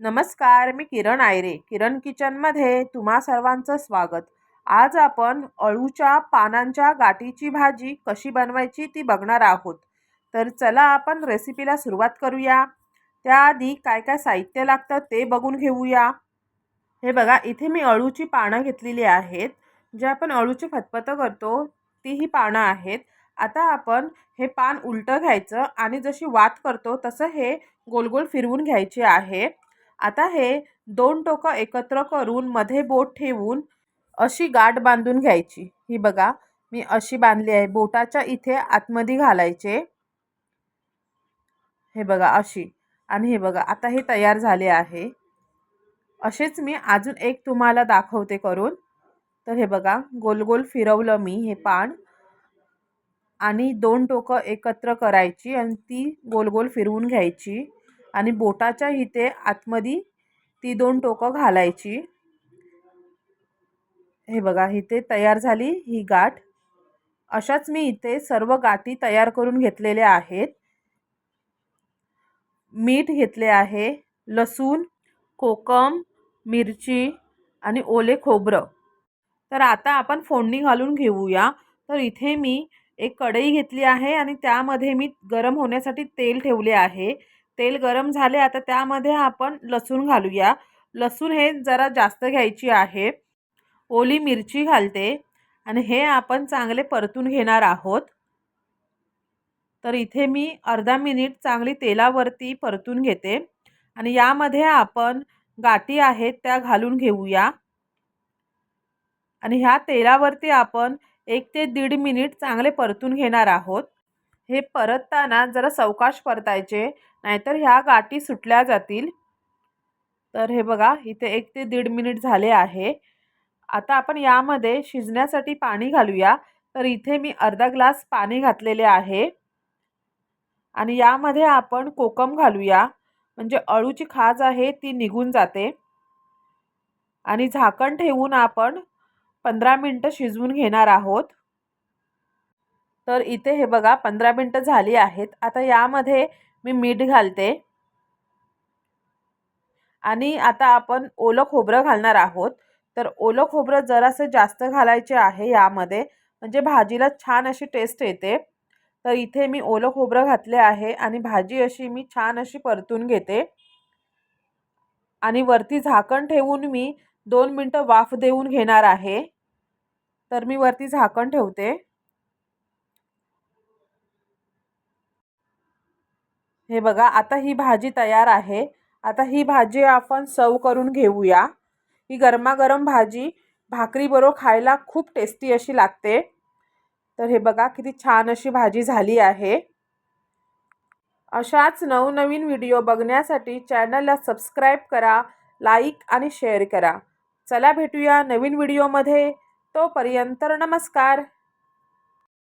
नमस्कार मी किरण आयरे किरण किचनमध्ये तुम्हा सर्वांचं स्वागत. आज आपण अळूच्या पानांच्या गाठीची भाजी कशी बनवायची ती बघणार आहोत. तर चला आपण रेसिपीला सुरुवात करूया. त्याआधी काय काय साहित्य लागतं ते बघून घेऊया. हे बघा इथे मी अळूची पानं घेतलेली आहेत. जे आपण अळूची फतफतं करतो ती ही पानं आहेत. आता आपण हे पान उलटं घ्यायचं आणि जशी वात करतो तसं हे गोल गोल फिरवून घ्यायचे आहे. आता हे दोन टोकं एकत्र करून मध्ये बोट ठेवून अशी गाठ बांधून घ्यायची. ही बघा मी अशी बांधली आहे. बोटाच्या इथे आतमध्ये घालायचे. हे बघा अशी. आणि हे बघा आता हे तयार झाले आहे. असेच मी अजून एक तुम्हाला दाखवते करून. तर हे बघा गोल गोल फिरवलं मी हे पान. आणि दोन टोकं एकत्र करायची आणि ती गोल गोल फिरवून घ्यायची. आणि बोटाच्या इथे आतमध्ये ती दोन टोकं घालायची. हे बघा इथे तयार झाली ही गाठ. अशाच मी इथे सर्व गाठी तयार करून घेतलेल्या आहेत. मीठ घेतले आहे लसूण कोकम मिरची आणि ओले खोबरं. तर आता आपण फोडणी घालून घेऊया. तर इथे मी एक कढई घेतली आहे आणि त्यामध्ये मी गरम होण्यासाठी तेल ठेवले आहे. तेल गरम झाले आता त्यामध्ये आपण लसूण घालूया. लसूण हे जरा जास्त घ्यायची आहे. ओली मिरची घालते. आणि हे आपण चांगले परतून घेणार आहोत. तर इथे मी अर्धा मिनिट चांगली तेलावरती परतून घेते. आणि यामध्ये आपण गाठी आहेत त्या घालून घेऊया. आणि ह्या तेलावरती आपण एक ते दीड मिनिट चांगले परतून घेणार आहोत. हे परतताना जरा सवकाश परतायचे. नाहीतर ह्या गाठी सुटल्या जातील. तर हे बघा इथे एक ते दीड मिनिट झाले आहे. आता आपण यामध्ये शिजण्यासाठी पाणी घालूया. तर इथे मी अर्धा ग्लास पाणी घातलेले आहे. आणि यामध्ये आपण कोकम घालूया. म्हणजे अळूची खाज आहे ती निघून जाते. आणि झाकण ठेवून आपण पंधरा मिनटं शिजवून घेणार आहोत. तर इथे हे बघा पंधरा मिनटं झाली आहेत. आता यामध्ये मी मीठ घालते. आणि आता आपण ओलं खोबरं घालणार आहोत. तर ओलं खोबरं जरासं जास्त घालायचे आहे यामध्ये. म्हणजे भाजीला छान अशी टेस्ट येते. तर इथे मी ओलं खोबरं घातले आहे आणि भाजी अशी मी छान अशी परतून घेते. आणि वरती झाकण ठेवून मी दोन मिनटं वाफ देऊन घेणार आहे. तर मी वरती झाकण ठेवते. हे बघा आता ही भाजी तयार आहे. आता ही भाजी आपण सर्व करून घेऊया. ही गरमागरम भाजी भाकरीबरोबर खायला खूप टेस्टी अशी लागते. तर हे बघा किती छान अशी भाजी झाली आहे. अशाच नवनवीन व्हिडिओ बघण्यासाठी चॅनलला सबस्क्राईब करा लाईक आणि शेअर करा. चला भेटूया नवीन व्हिडिओमध्ये तोपर्यंत नमस्कार.